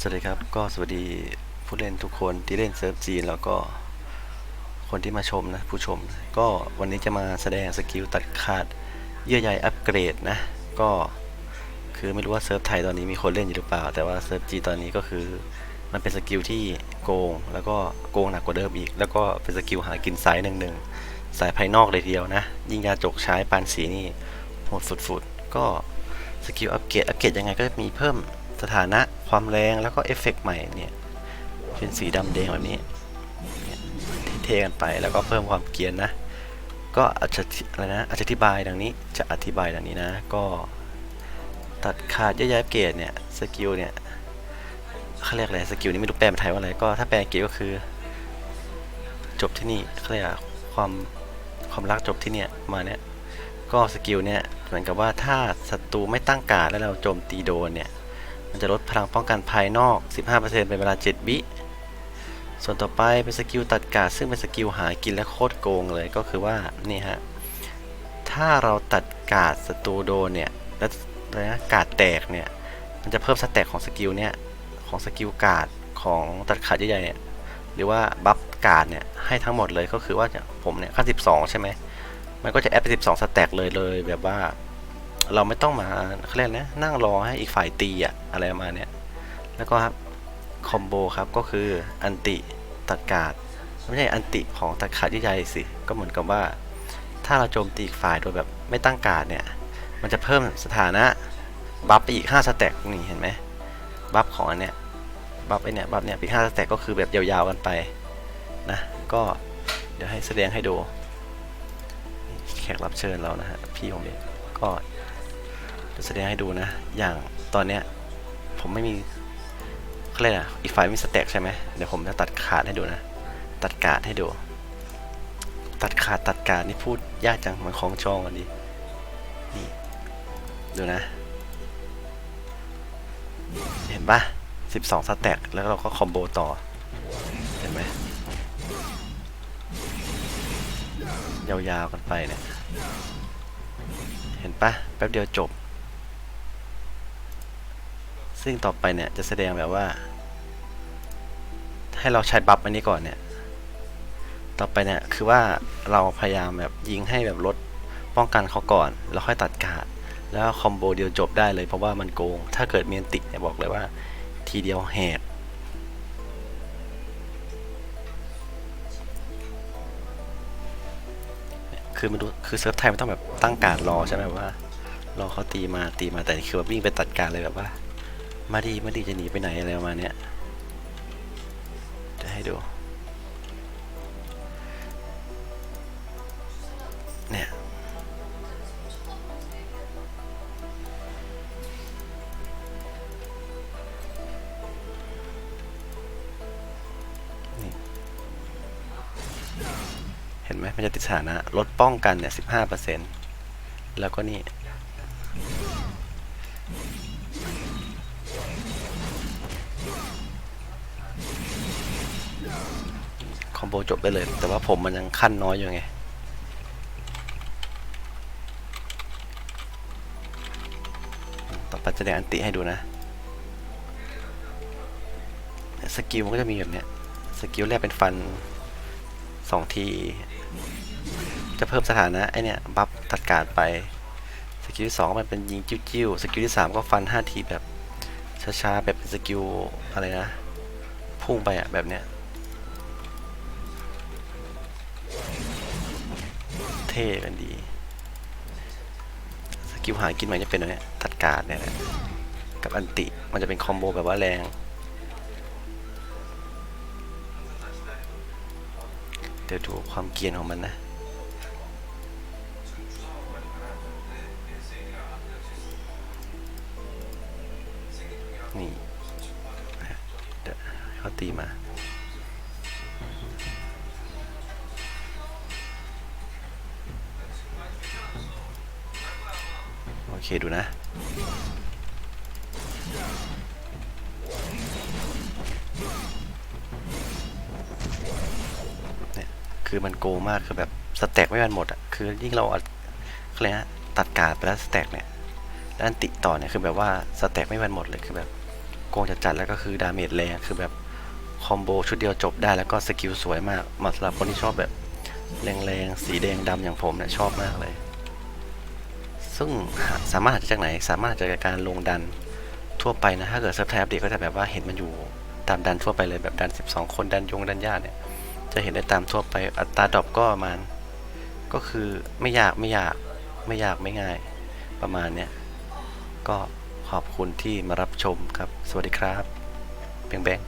สวัสดีครับ ก็สวัสดีผู้เล่นทุกคนที่เล่นเซิร์ฟจีนแล้วก็คนที่มาชมนะ ผู้ชม ก็วันนี้จะมาแสดงสกิลตัดขาดเยื่อใยอัปเกรดนะ ก็คือไม่รู้ว่าเซิร์ฟไทยตอนนี้มีคนเล่นอยู่หรือเปล่า แต่ว่าเซิร์ฟจีตอนนี้ก็คือมันเป็นสกิลที่โกง แล้วก็โกงหนักกว่าเดิมอีก แล้วก็เป็นสกิลหากินไซส์หนึ่งหนึ่งสายภายนอกเลยทีเดียวนะ ยิ่งยาจกใช้ปานสีนี่โหดฝุดๆก็สกิลอัปเกรดอัปเกรดยังไงก็มีเพิ่ม สถานะความแรงแล้วก็เอฟเฟกต์ใหม่เนี่ยเป็นสีดำแดงแบบนี้เนี่เท่ๆกันไปแล้วก็เพิ่มความเกียนนะ ก็อาจจะอะไรนะอาจจะอธิบายดังนี้จะอธิบายดังนี้นะ ก็ตัดขาดยอะแยเกรเนี่ยสกิลเนี่ยเขาเรียกอะไรสกิลนี้ไม่รู้แปลเป็นไทยว่าอะไรก็ถ้าแปลอังกฤษก็คือ จบที่นี่เขาเรียกความความรักจบที่เนี่ยมาเนี่ยก็สกิลเนี่ยเหมือนกับว่าถ้าศัตรูไม่ตั้งการดแล้วเราโจมตีโดนเนี่ย จะลดพลังป้องกันภายนอก 15%เป็นเวลา 7 วิ ส่วนต่อไปเป็นสกิลตัดกาดซึ่งเป็นสกิลหากินและโคตรโกงเลยก็คือว่านี่ฮะ ถ้าเราตัดกาดศัตรูโดนเนี่ย แล้วอะไรนะกาดแตกเนี่ย มันจะเพิ่มสแต็กของสกิลเนี่ย ของสกิลกาดของตัดขาดใหญ่ๆเนี่ยหรือว่าบัฟกาดเนี่ยให้ทั้งหมดเลยก็คือว่าผมเนี่ยขั้น 12 ใช่ไหมมันก็จะแอดไป12 สแต็กเลยเลยแบบว่า เราไม่ต้องมาเขาเรียกนะนั่งรอให้อีกฝ่ายตีอะอะไรประมาณเนี้ยแล้วก็ครับคอมโบครับก็คืออันติตัดการ์ดไม่ใช่อันติของตัดขาดใหญ่สิก็เหมือนกับว่า ถ้าเราโจมตีอีกฝ่ายโดยแบบไม่ตั้งการ์ดเนี่ยมันจะเพิ่มสถานะบัฟไปอีก5สแต็กนี่เห็นไหมบัฟของอันเนี้ยบัฟไอเนี่ยบัฟเนี่ยอีก5สแต็กก็คือแบบยาวๆกันไปนะก็เดี๋ยวให้แสดงให้ดูแขกรับเชิญเรานะฮะพี่ผมเองก็ จะแสดงให้ดูนะ อย่างตอนเนี้ยผมไม่มีเขาเรียกอะอีกไฟล์มีสแต็กใช่ไหมเดี๋ยวผมจะตัดขาดให้ดูนะ ตัดกาดให้ดู ตัดขาดตัดกาดนี่พูดยากจังเหมือนของจองกันดีนี่ดูนะ เห็นปะ12สแต็กแล้วเราก็คอมโบต่อ เห็นไหมยาวๆกันไปเนี่ย เห็นปะแป๊บเดียวจบ ซึ่งต่อไปเนี่ยจะแสดงแบบว่า ให้เราใช้บัฟอันนี้ก่อนเนี่ย ต่อไปเนี่ยคือว่าเราพยายามแบบยิงให้แบบลดป้องกันเขาก่อน แล้วค่อยตัดการ์ดแล้วคอมโบเดียวจบได้เลยเพราะว่ามันโกง ถ้าเกิดเมียนติเนี่ยบอกเลยว่าทีเดียวแหกคือมันดูคือเซิร์ฟไทยมันต้องแบบตั้งการรอใช่ไหมว่ารอเขาตีมาตีมาแต่นี่คือแบบวิ่งไปตัดการเลยแบบว่า มาดีมาดีจะหนีไปไหนอะไรประมาณเนี้ยจะให้ดู เนี่ยนี่เห็นไหมมันจะติดสถานะลดป้องกันเนี่ยสิบห้าเปอร์เซ็นต์แล้วก็นี่ มโบจบได้เลย แต่ว่าผมมันยังขั้นน้อยอยู่ไงต่อไปจะแดงอันติให้ดูนะสกิลมันก็จะมีแบบเนี้ยสกิลแรกเป็นฟันสองที จะเพิ่มสถานะไอเนี่ยบัฟตัดการไป สกิลที่สองมันเป็นยิงจิ้วๆสกิลที่สามก็ฟันห้าทีแบบช้าๆแบบเป็นสกิลอะไรนะ พุ่งไปอะแบบเนี้ย ท่กันดี สกิลหากินมันจะเป็นอะไรตัดการเนี่ยแหละกับอันติ มันจะเป็นคอมโบแบบว่าแรงเดี๋ยวดูความเกียนของมันนะนี่เดี๋ยวเขาตีมา อเคดูนะ เนี่ยคือมันโกงมากคือแบบสแต็กไม่มันหมดอะคือยิ่งเราอัดอะไรนะตัดกาดไปแล้วสแต็กเนี่ยแล้วอันติต่อเนี่ยคือแบบว่าสแต็กไม่มันหมดเลยคือแบบโกงจัดๆแล้วก็คือดาเมจแรงคือแบบคอมโบชุดเดียวจบได้แล้วก็สกิลสวยมากเหมาะสำหรับคนที่ชอบแบบแรงๆสีแดงดำอย่างผมเนี่ยชอบมากเลย ซึ่งสามารถหาจากไหน สามารถหาจากการลงดันทั่วไปนะ ถ้าเกิดเซิร์ฟไทยอัปเดตก็จะแบบว่าเห็นมันอยู่ตามดันทั่วไปเลยแบบดัน 12 คนดันยงดันญาติเนี่ย จะเห็นได้ตามทั่วไปอัตราดรอปก็ประมาณ ก็คือไม่ยากไม่ยากไม่ยากไม่ง่ายประมาณเนี้ยก็ขอบคุณที่มารับชมครับ สวัสดีครับ เบงแบง